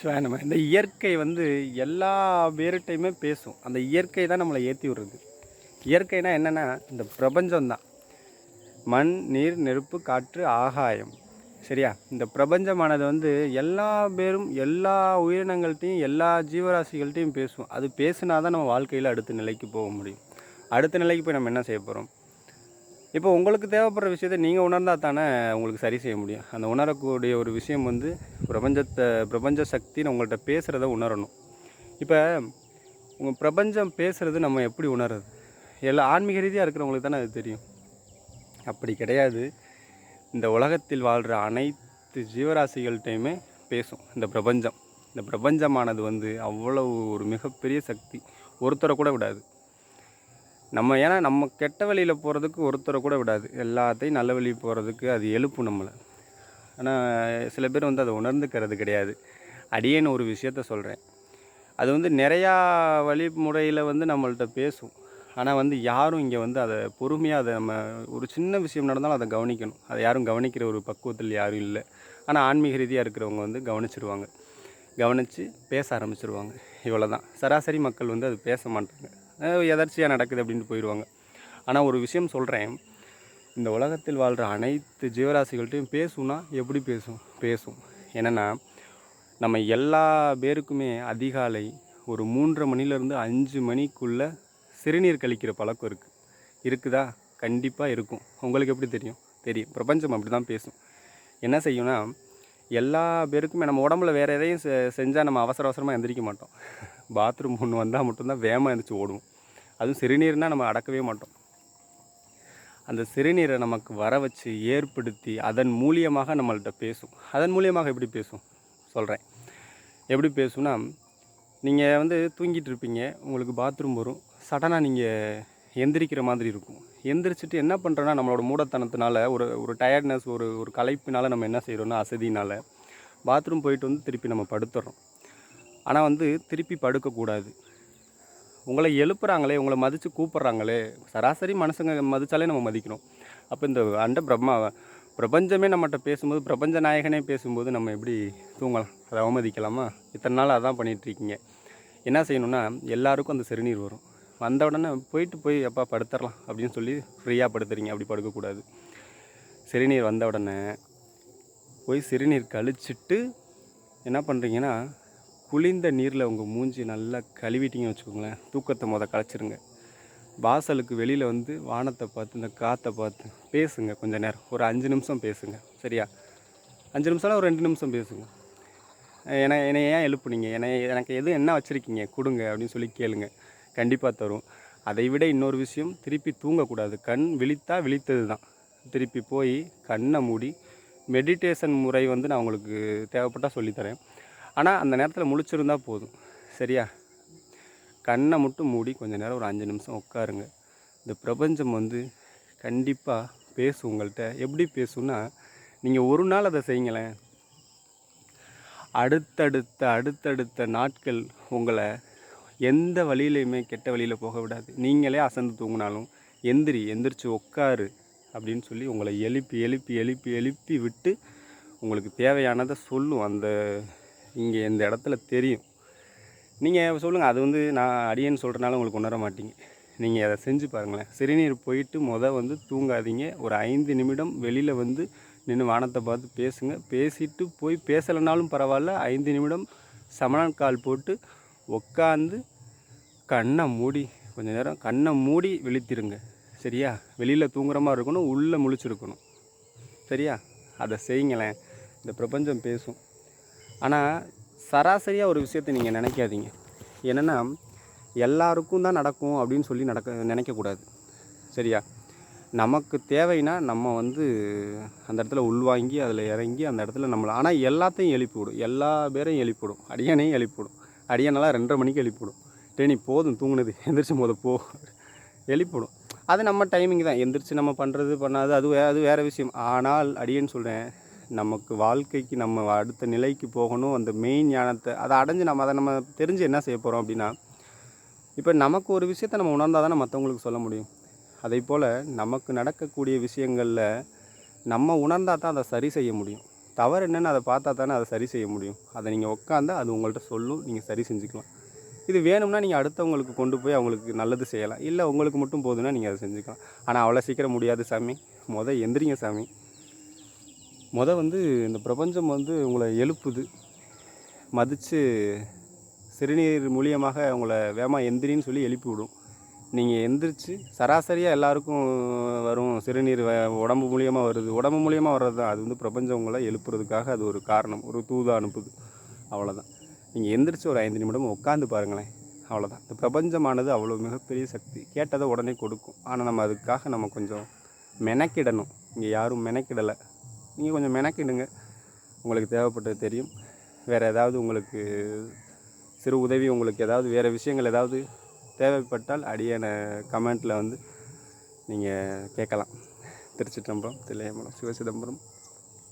So நம்ம இந்த இயற்கை வந்து எல்லா பேர்கிட்டையுமே பேசும். அந்த இயற்கை தான் நம்மளை ஏற்றி விடுறது. இயற்கைனா என்னென்னா இந்த பிரபஞ்சம்தான் மண் நீர் நெருப்பு காற்று ஆகாயம். சரியா? இந்த பிரபஞ்சமானது வந்து எல்லா பேரும் எல்லா உயிரினங்கள்ட்டையும் எல்லா ஜீவராசிகள்ட்டையும் பேசும். அது பேசுனா தான் நம்ம வாழ்க்கையில் அடுத்த நிலைக்கு போக முடியும். அடுத்த நிலைக்கு போய் நம்ம என்ன செய்ய போகிறோம் இப்போ உங்களுக்கு தேவைப்படுற விஷயத்தை நீங்கள் உணர்ந்தால் தானே உங்களுக்கு சரி செய்ய முடியும். அந்த உணரக்கூடிய ஒரு விஷயம் வந்து பிரபஞ்சத்தை பிரபஞ்ச சக்தின்னு உங்கள்கிட்ட பேசுகிறத உணரணும். இப்போ உங்கள் பிரபஞ்சம் பேசுகிறது நம்ம எப்படி உணர்றது? எல்லா ஆன்மீக ரீதியாக இருக்கிறவங்களுக்கு தானே அது தெரியும். அப்படி கிடையாது. இந்த உலகத்தில் வாழ்கிற அனைத்து ஜீவராசிகள்கிட்டையுமே பேசும். இந்த பிரபஞ்சம். இந்த பிரபஞ்சமானது வந்து அவ்வளவு ஒரு மிகப்பெரிய சக்தி. ஒருத்தரை கூட விடாது. நம்ம ஏன்னா நம்ம கெட்ட வழியில் போகிறதுக்கு ஒருத்தரை கூட விடாது. எல்லாத்தையும் நல்ல வழி போகிறதுக்கு அது எழுப்பும் நம்மளை. ஆனால் சில பேர் வந்து அதை உணர்ந்துக்கிறது கிடையாது. அடியேன்னு ஒரு விஷயத்த சொல்கிறேன் அது வந்து நிறையா வழிமுறையில் வந்து நம்மள்ட்ட பேசும். ஆனால் வந்து யாரும் இங்கே வந்து அதை பொறுமையாக அதை நம்ம ஒரு சின்ன விஷயம் நடந்தாலும் அதை கவனிக்கணும். அதை யாரும் கவனிக்கிற ஒரு பக்குவத்தில் யாரும் இல்லை. ஆனால் ஆன்மீக ரீதியாக இருக்கிறவங்க வந்து கவனிச்சிருவாங்க. கவனித்து பேச ஆரம்பிச்சிருவாங்க. இவ்வளோ தான் சராசரி மக்கள் வந்து அது பேச மாட்டாங்க. எதர்ச்சியாக நடக்குது அப்படின்ட்டு போயிடுவாங்க ஆனால் ஒரு விஷயம் சொல்கிறேன் இந்த உலகத்தில் வாழ்கிற அனைத்து ஜீவராசிகள்கிட்டையும் பேசும்னா எப்படி பேசும்? பேசும். என்னென்னா நம்ம எல்லா பேருக்குமே அதிகாலை ஒரு மூன்றரை மணிலேருந்து அஞ்சு மணிக்குள்ளே சிறுநீர் கழிக்கிற பழக்கம் இருக்குது இருக்குதா? கண்டிப்பாக இருக்கும். உங்களுக்கு எப்படி தெரியும்? தெரியும். பிரபஞ்சம் அப்படி தான் பேசும். என்ன செய்யும்னா எல்லா பேருக்குமே நம்ம உடம்புல வேறு எதையும் செ செஞ்சால் நம்ம அவசர அவசரமாக எந்திரிக்க மாட்டோம். பாத்ரூம் ஒன்று வந்தால் மட்டும்தான் வேகமாக எழுந்திரிச்சு ஓடுவோம். அதுவும் சிறுநீர்னால் நம்ம அடக்கவே மாட்டோம். அந்த சிறுநீரை நமக்கு வர வச்சு ஏற்படுத்தி அதன் மூலியமாக நம்மள்கிட்ட பேசும். அதன் மூலியமாக எப்படி பேசும்? சொல்கிறேன் எப்படி பேசும்னா நீங்கள் வந்து தூங்கிட்டு இருப்பீங்க உங்களுக்கு பாத்ரூம் வரும். சடனாக நீங்கள் எந்திரிக்கிற மாதிரி இருக்கும். எந்திரிச்சிட்டு என்ன பண்ணுறோன்னா நம்மளோட மூடத்தனத்தினால ஒரு ஒரு டயர்ட்னஸ் ஒரு ஒரு கலைப்பினால் நம்ம என்ன செய்கிறோன்னா அசதினால பாத்ரூம் போயிட்டு வந்து திருப்பி நம்ம படுத்துடுறோம் ஆனால் வந்து திருப்பி படுக்கக்கூடாது. உங்களை எழுப்புறாங்களே உங்களை மதித்து கூப்பிட்றாங்களே சராசரி மனுஷங்க மதித்தாலே நம்ம மதிக்கணும். அப்போ இந்த அண்ட பிரம்மா பிரபஞ்சமே நம்மகிட்ட பேசும்போது பிரபஞ்ச நாயகனே பேசும்போது நம்ம எப்படி தூங்கலாம்? அதை அவமதிக்கலாமா? இத்தனை நாள் அதான் பண்ணிகிட்ருக்கீங்க என்ன செய்யணும்னா எல்லாருக்கும் அந்த சிறுநீர் வரும். வந்த உடனே போயிட்டு போய் எப்பா படுத்துடலாம் அப்படின்னு சொல்லி ஃப்ரீயாக படுத்துறீங்க. அப்படி படுக்கக்கூடாது. சிறுநீர் வந்த உடனே போய் சிறுநீர் கழிச்சிட்டு என்ன பண்ணுறீங்கன்னா குளிர்ந்த நீரில் உங்கள் மூஞ்சி நல்லா கழுவிட்டீங்கன்னு வச்சுக்கோங்களேன். தூக்கத்தை மொதல் கலைச்சிருங்க. வாசலுக்கு வெளியில் வந்து வானத்தை பார்த்து இந்த காற்றை பார்த்து பேசுங்க கொஞ்சம் நேரம். ஒரு அஞ்சு நிமிஷம் பேசுங்க. சரியா? அஞ்சு நிமிஷம்னா ஒரு ரெண்டு நிமிஷம் பேசுங்க. ஏன்னா என்னை ஏன் எழுப்புனீங்க? என்னை எனக்கு எது என்ன வச்சுருக்கீங்க? கொடுங்க அப்படின்னு சொல்லி கேளுங்க. கண்டிப்பாக தரும். அதை விட இன்னொரு விஷயம் திருப்பி தூங்கக்கூடாது. கண் விழித்தா விழித்தது தான். திருப்பி போய் கண்ணை மூடி மெடிடேஷன் முறை வந்து நான் உங்களுக்கு தேவைப்பட்டால் சொல்லித்தரேன். ஆனால் அந்த நேரத்தில் முழிச்சிருந்தா போதும். சரியா? கண்ணை மட்டும் மூடி கொஞ்சம் நேரம் ஒரு அஞ்சு நிமிஷம் உட்காருங்க. இந்த பிரபஞ்சம் வந்து கண்டிப்பாக பேசும் உங்கள்கிட்ட எப்படி பேசும்னா நீங்கள் ஒரு நாள் அதை செய்யுங்களேன். அடுத்தடுத்த அடுத்தடுத்த நாட்கள் உங்களை எந்த வழியிலையுமே கெட்ட வழியில் போக விடாது. நீங்களே அசந்து தூங்கினாலும் எந்திரி எந்திரிச்சு உட்காரு அப்படின்னு சொல்லி உங்களை எழுப்பி எழுப்பி எழுப்பி எழுப்பி விட்டு உங்களுக்கு தேவையானதை சொல்லும் அந்த இங்கே இந்த இடத்துல தெரியும். நீங்கள் சொல்லுங்கள் அது வந்து நான் அடியேன்னு சொல்கிறனால உங்களுக்கு உணர மாட்டீங்க. நீங்கள் அதை செஞ்சு பாருங்களேன். சிறுநீர் போயிட்டு மொதல் வந்து தூங்காதீங்க. ஒரு ஐந்து நிமிடம் வெளியில் வந்து நின்று வானத்தை பார்த்து பேசுங்க. பேசிட்டு போய் பேசலைனாலும் பரவாயில்ல. ஐந்து நிமிடம் சமணன் கால் போட்டு உட்காந்து கண்ணை மூடி கொஞ்சம் நேரம் கண்ணை மூடி விழித்திருங்க. சரியா? வெளியில் தூங்குற மாதிரி இருக்கணும் உள்ளே முழிச்சிருக்கணும். சரியா? அதை செய்யுங்களேன். இந்த பிரபஞ்சம் பேசும். ஆனால் சராசரியாக ஒரு விஷயத்தை நீங்கள் நினைக்காதீங்க. என்னென்னா எல்லாருக்கும் தான் நடக்கும் அப்படின்னு சொல்லி நடக்க நினைக்கக்கூடாது. சரியா? நமக்கு தேவைன்னா நம்ம வந்து அந்த இடத்துல உள்வாங்கி அதில் இறங்கி அந்த இடத்துல நம்மளை ஆனால் எல்லாத்தையும் எழுப்பிவிடும். எல்லா பேரையும் எழுப்பிவிடும். அடியனையும் எழுப்பிவிடும். அடியனெல்லாம் ரெண்டரை மணிக்கு எழுப்பிவிடும். டேனி போதும் தூங்குனது. எந்திரிச்சு போத போ. எழுப்பிவிடும். அது நம்ம டைமிங் தான். எந்திரிச்சு நம்ம பண்ணுறது பண்ணாது அது வே அது வேறு விஷயம். ஆனால் அடியேன்னு சொல்கிறேன் நமக்கு வாழ்க்கைக்கு நம்ம அடுத்த நிலைக்கு போகணும். அந்த மெயின் ஞானத்தை அதை அடைஞ்சு நம்ம அதை நம்ம தெரிஞ்சு என்ன செய்ய போகிறோம் அப்படின்னா இப்போ நமக்கு ஒரு விஷயத்த நம்ம உணர்ந்தால் தானே மற்றவங்களுக்கு சொல்ல முடியும். அதே போல் நமக்கு நடக்கக்கூடிய விஷயங்களில் நம்ம உணர்ந்தால் தான் அதை சரி செய்ய முடியும். தவறு என்னென்னு அதை பார்த்தா தானே அதை சரி செய்ய முடியும். அதை நீங்கள் உட்காந்தா அது உங்கள்கிட்ட சொல்லும் நீங்கள் சரி செஞ்சுக்கலாம். இது வேணும்னா நீங்கள் அடுத்தவங்களுக்கு கொண்டு போய் அவங்களுக்கு நல்லது செய்யலாம். இல்லை உங்களுக்கு மட்டும் போதுன்னா நீங்கள் அதை செஞ்சுக்கலாம். ஆனால் அவ்வளோ சீக்கிரம் முடியாது சாமி. மொதல் எந்திரிங்க சாமி. மொதல் வந்து இந்த பிரபஞ்சம் வந்து உங்களை எழுப்புது. மதித்து சிறுநீர் மூலியமாக உங்களை வேமா எந்திரின்னு சொல்லி எழுப்பி விடும் நீங்கள் எந்திரிச்சு சராசரியாக எல்லாருக்கும் வரும் சிறுநீர் உடம்பு மூலியமாக வருது. உடம்பு மூலியமாக வர்றது தான் அது வந்து பிரபஞ்சம் உங்களை எழுப்புறதுக்காக அது ஒரு காரணம். ஒரு தூதாக அனுப்புது. அவ்வளோதான் நீங்கள் எந்திரிச்சு ஒரு ஐந்து நிமிடம் உட்காந்து பாருங்களேன். அவ்வளோதான் இந்த பிரபஞ்சமானது அவ்வளோ மிகப்பெரிய சக்தி. கேட்டதை உடனே கொடுக்கும். ஆனால் நம்ம அதுக்காக நம்ம கொஞ்சம் மெனக்கிடணும். இங்கே யாரும் மெனக்கிடலை. நீங்கள் கொஞ்சம் மெனக்கிடுங்க. உங்களுக்கு தேவைப்பட்டது தெரியும். வேறு ஏதாவது உங்களுக்கு சிறு உதவி உங்களுக்கு ஏதாவது வேறு விஷயங்கள் ஏதாவது தேவைப்பட்டால் அடியான கமெண்ட்டில் வந்து நீங்கள் கேட்கலாம். திருச்சிற்றம்பலம் தில்லையம்பலம் சிவசிதம்பரம்